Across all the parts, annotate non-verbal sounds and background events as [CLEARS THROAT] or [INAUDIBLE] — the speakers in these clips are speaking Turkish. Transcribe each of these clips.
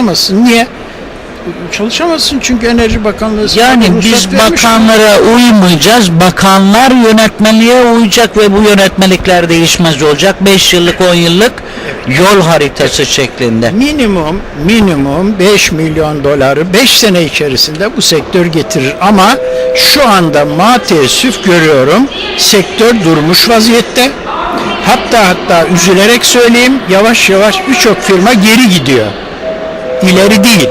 Çalışamazsın. Niye? Çalışamazsın çünkü Enerji Bakanlığı Yani biz bakanlara uymayacağız. Bakanlar yönetmeliğe uyacak ve bu yönetmelikler değişmez olacak. 5 yıllık 10 yıllık yol haritası şeklinde. minimum minimum 5 milyon doları 5 sene içerisinde bu sektör getirir ama şu anda maalesef görüyorum sektör durmuş vaziyette. Hatta hatta üzülerek söyleyeyim yavaş yavaş birçok firma geri gidiyor. İleri değil.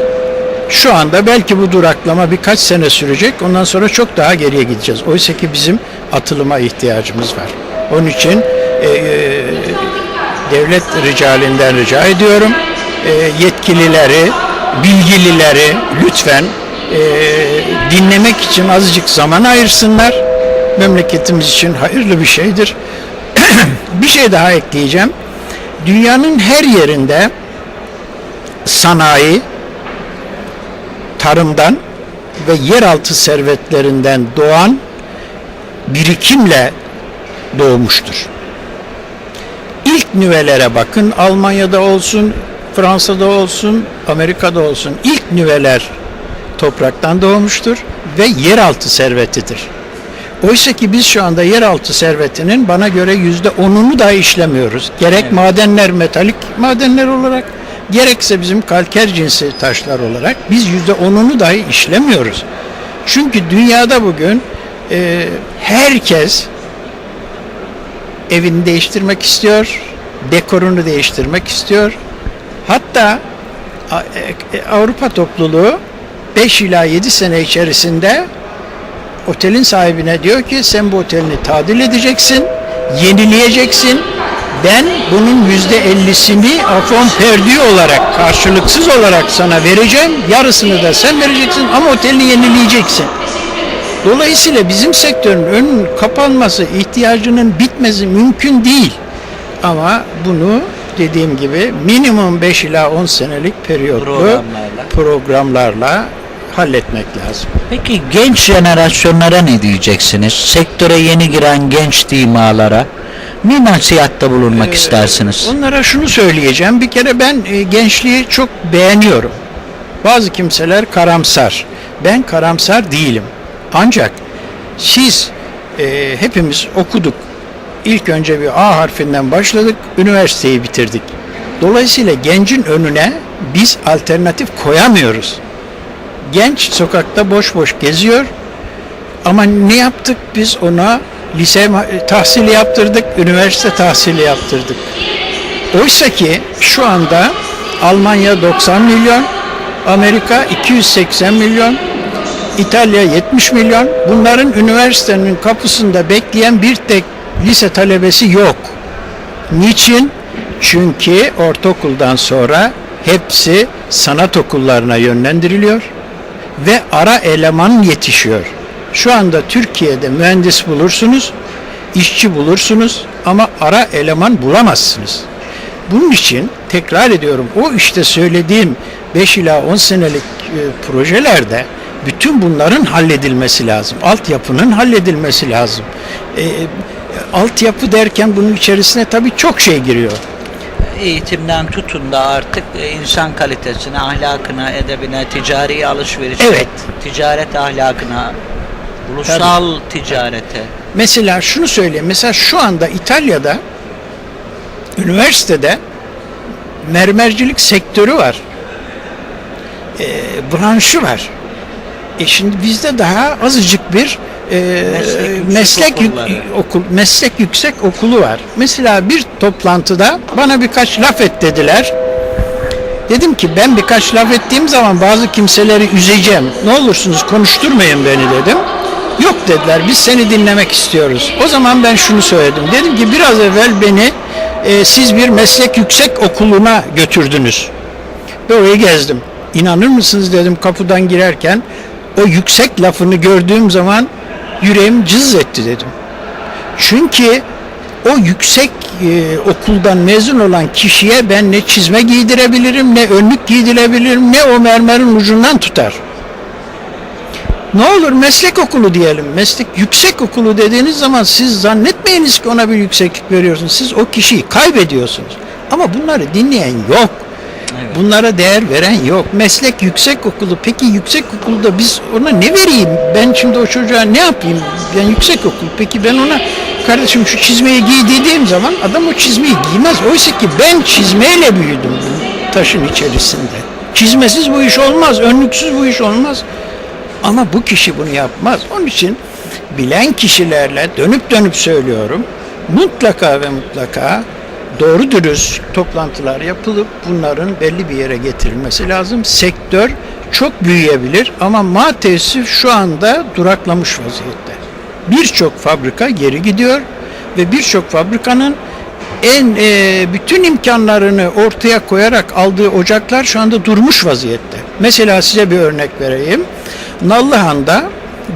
Şu anda belki bu duraklama birkaç sene sürecek. Ondan sonra çok daha geriye gideceğiz. Oysa ki bizim atılıma ihtiyacımız var. Onun için e, e, devlet ricalinden rica ediyorum. E, yetkilileri, bilgilileri lütfen e, dinlemek için azıcık zaman ayırsınlar. Memleketimiz için hayırlı bir şeydir. [CLEARS THROAT] bir şey daha ekleyeceğim. Dünyanın her yerinde sanayi, tarımdan ve yeraltı servetlerinden doğan birikimle doğmuştur. İlk nüvelere bakın Almanya'da olsun, Fransa'da olsun, Amerika'da olsun ilk nüveler topraktan doğmuştur ve yeraltı servetidir. Oysa ki biz şu anda yeraltı servetinin bana göre yüzde onunu daha işlemiyoruz. Gerek madenler, metalik madenler olarak, gerekse bizim kalker cinsi taşlar olarak biz yüzde onunu dahi işlemiyoruz. Çünkü dünyada bugün e, herkes evini değiştirmek istiyor, dekorunu değiştirmek istiyor. Hatta e- e- Avrupa topluluğu 5 ila 7 sene içerisinde otelin sahibine diyor ki sen bu otelini tadil edeceksin, yenileyeceksin. Ben bunun yüzde ellisini afon perdi olarak karşılıksız olarak sana vereceğim. Yarısını da sen vereceksin ama otelini yenileyeceksin. Dolayısıyla bizim sektörün önünün kapanması, ihtiyacının bitmesi mümkün değil. Ama bunu dediğim gibi minimum 5 ila 10 senelik periyotlu Programlarla. programlarla halletmek lazım. Peki genç jenerasyonlara ne diyeceksiniz? Sektöre yeni giren genç dimalara ne nasihatta bulunmak istersiniz? Onlara şunu söyleyeceğim. Bir kere ben e, gençliği çok beğeniyorum. Bazı kimseler karamsar. Ben karamsar değilim. Ancak siz e, hepimiz okuduk. İlk önce bir A harfinden başladık, üniversiteyi bitirdik. Dolayısıyla gencin önüne biz alternatif koyamıyoruz. Genç sokakta boş boş geziyor ama ne yaptık biz ona? Lise tahsili yaptırdık, üniversite tahsili yaptırdık. Oysa ki şu anda Almanya 90 milyon, Amerika 280 milyon, İtalya 70 milyon. Bunların üniversitenin kapısında bekleyen bir tek lise talebesi yok. Niçin? Çünkü ortaokuldan sonra hepsi sanat okullarına yönlendiriliyor ve ara eleman yetişiyor. Şu anda Türkiye'de mühendis bulursunuz, işçi bulursunuz ama ara eleman bulamazsınız. Bunun için tekrar ediyorum o işte söylediğim 5 ila 10 senelik e, projelerde bütün bunların halledilmesi lazım. Altyapının halledilmesi lazım. E, altyapı derken bunun içerisine tabii çok şey giriyor. Eğitimden tutun da artık e, insan kalitesine, ahlakına, edebine, ticari alışverişe, Evet. ticaret ahlakına, ulusal ticarete. Mesela şunu söyleyeyim. Mesela şu anda İtalya'da üniversitede mermercilik sektörü var. E, branşı var. E şimdi bizde daha azıcık bir e, Meslek meslek, yük- okul meslek yüksek okulu var. Mesela bir toplantıda bana birkaç laf et dediler. Dedim ki ben birkaç laf ettiğim zaman bazı kimseleri üzeceğim. Ne olursunuz konuşturmayın beni dedim. Yok dediler biz seni dinlemek istiyoruz. O zaman ben şunu söyledim. Dedim ki biraz evvel beni e, siz bir meslek yüksek okuluna götürdünüz. Ve orayı gezdim. İnanır mısınız dedim kapıdan girerken o yüksek lafını gördüğüm zaman yüreğim cız etti dedim. Çünkü o yüksek e, okuldan mezun olan kişiye ben ne çizme giydirebilirim, ne önlük giydirebilirim, ne o mermerin ucundan tutar. Ne olur meslek okulu diyelim. Meslek yüksek okulu dediğiniz zaman siz zannetmeyiniz ki ona bir yükseklik veriyorsunuz. Siz o kişiyi kaybediyorsunuz. Ama bunları dinleyen yok. Evet. Bunlara değer veren yok. Meslek yüksek okulu. Peki yüksek okulda biz ona ne vereyim? Ben şimdi o çocuğa ne yapayım? Yani yüksek okul. Peki ben ona kardeşim şu çizmeyi giy dediğim zaman adam o çizmeyi giymez. Oysa ki ben çizmeyle büyüdüm taşın içerisinde. Çizmesiz bu iş olmaz. Önlüksüz bu iş olmaz. Ama bu kişi bunu yapmaz. Onun için bilen kişilerle dönüp dönüp söylüyorum. Mutlaka ve mutlaka doğru dürüst toplantılar yapılıp bunların belli bir yere getirilmesi lazım. Sektör çok büyüyebilir ama ma tesisi şu anda duraklamış vaziyette. Birçok fabrika geri gidiyor ve birçok fabrikanın en e, bütün imkanlarını ortaya koyarak aldığı ocaklar şu anda durmuş vaziyette. Mesela size bir örnek vereyim. Nallıhan'da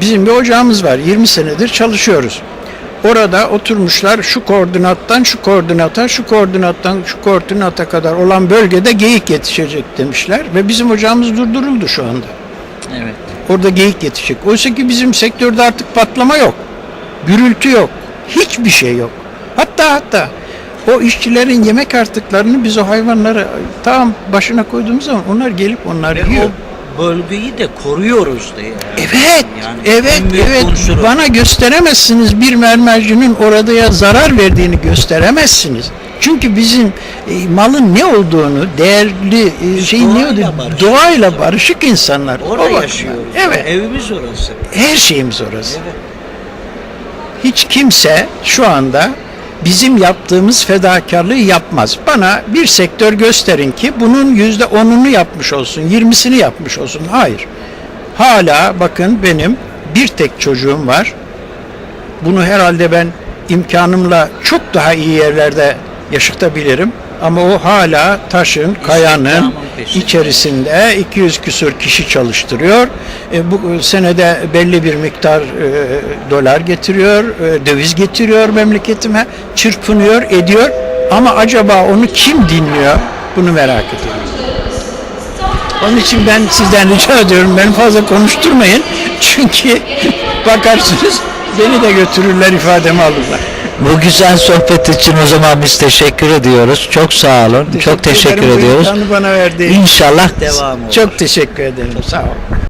bizim bir ocağımız var. 20 senedir çalışıyoruz. Orada oturmuşlar şu koordinattan şu koordinata, şu koordinattan şu koordinata kadar olan bölgede geyik yetişecek demişler ve bizim ocağımız durduruldu şu anda. Evet. Orada geyik yetişecek. Oysa ki bizim sektörde artık patlama yok. Gürültü yok. Hiçbir şey yok. Hatta hatta o işçilerin yemek artıklarını biz o hayvanları tam başına koyduğumuz zaman onlar gelip onlar Ve yiyor. o bölgeyi de koruyoruz diye. Evet, Yani evet, evet. unsuru. Bana gösteremezsiniz bir mermercinin orada ya zarar verdiğini gösteremezsiniz. Çünkü bizim e, malın ne olduğunu, değerli e, şeyin ne olduğunu, barışık doğayla insanlar. barışık insanlar. Orada yaşıyoruz. Evet, Evimiz orası. her şeyimiz orası. Evet. Hiç kimse şu anda bizim yaptığımız fedakarlığı yapmaz. Bana bir sektör gösterin ki bunun yüzde onunu yapmış olsun, yirmisini yapmış olsun. Hayır. Hala bakın benim bir tek çocuğum var. Bunu herhalde ben imkanımla çok daha iyi yerlerde yaşatabilirim. Ama o hala taşın, kayanın içerisinde 200 küsur kişi çalıştırıyor. E, bu senede belli bir miktar e, dolar getiriyor, e, döviz getiriyor memleketime, çırpınıyor, ediyor. Ama acaba onu kim dinliyor? Bunu merak ediyorum. Onun için ben sizden rica ediyorum beni fazla konuşturmayın. [LAUGHS] Çünkü bakarsınız beni de götürürler ifademi alırlar. Bu güzel sohbet için o zaman biz teşekkür ediyoruz. Çok sağ olun. Çok teşekkür ederim bu ediyoruz. imkanı bana için. İnşallah devam olur. Çok teşekkür ederim. Sağ olun.